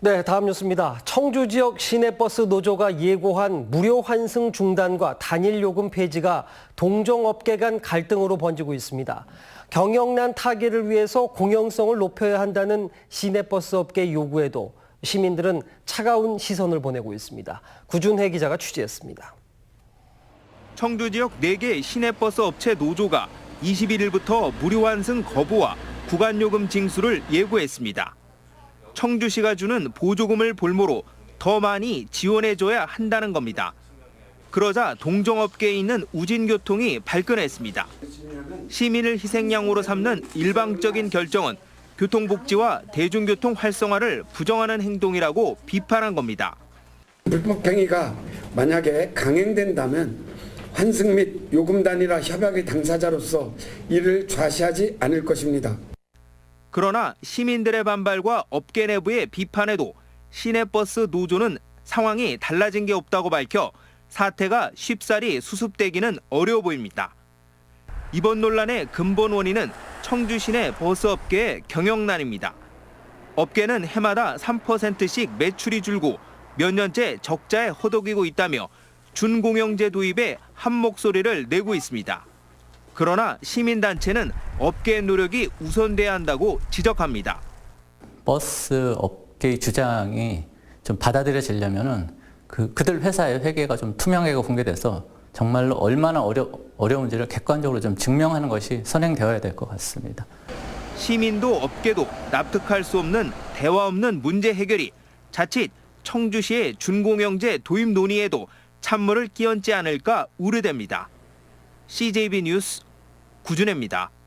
네, 다음 뉴스입니다. 청주 지역 시내버스 노조가 예고한 무료 환승 중단과 단일 요금 폐지가 동종업계 간 갈등으로 번지고 있습니다. 경영난 타개를 위해서 공영성을 높여야 한다는 시내버스 업계 요구에도 시민들은 차가운 시선을 보내고 있습니다. 구준혜 기자가 취재했습니다. 청주 지역 4개 시내버스 업체 노조가 21일부터 무료 환승 거부와 구간 요금 징수를 예고했습니다. 청주시가 주는 보조금을 볼모로 더 많이 지원해줘야 한다는 겁니다. 그러자 동종업계에 있는 우진교통이 발끈했습니다. 시민을 희생양으로 삼는 일방적인 결정은 교통복지와 대중교통 활성화를 부정하는 행동이라고 비판한 겁니다. 불법 행위가 만약에 강행된다면 환승 및 요금 단일화 협약의 당사자로서 이를 좌시하지 않을 것입니다. 그러나 시민들의 반발과 업계 내부의 비판에도 시내버스 노조는 상황이 달라진 게 없다고 밝혀 사태가 쉽사리 수습되기는 어려워 보입니다. 이번 논란의 근본 원인은 청주 시내 버스업계의 경영난입니다. 업계는 해마다 3%씩 매출이 줄고 몇 년째 적자에 허덕이고 있다며 준공영제 도입에 한 목소리를 내고 있습니다. 그러나 시민단체는 업계의 노력이 우선돼야 한다고 지적합니다. 버스 업계의 주장이 좀 받아들여지려면은 그 그들 회사의 회계가 좀 투명하게 공개돼서 정말로 얼마나 어려 어려운지를 객관적으로 좀 증명하는 것이 선행되어야 될 것 같습니다. 시민도 업계도 납득할 수 없는 대화 없는 문제 해결이 자칫 청주시의 준공영제 도입 논의에도 찬물을 끼얹지 않을까 우려됩니다. CJB 뉴스 구준혜입니다.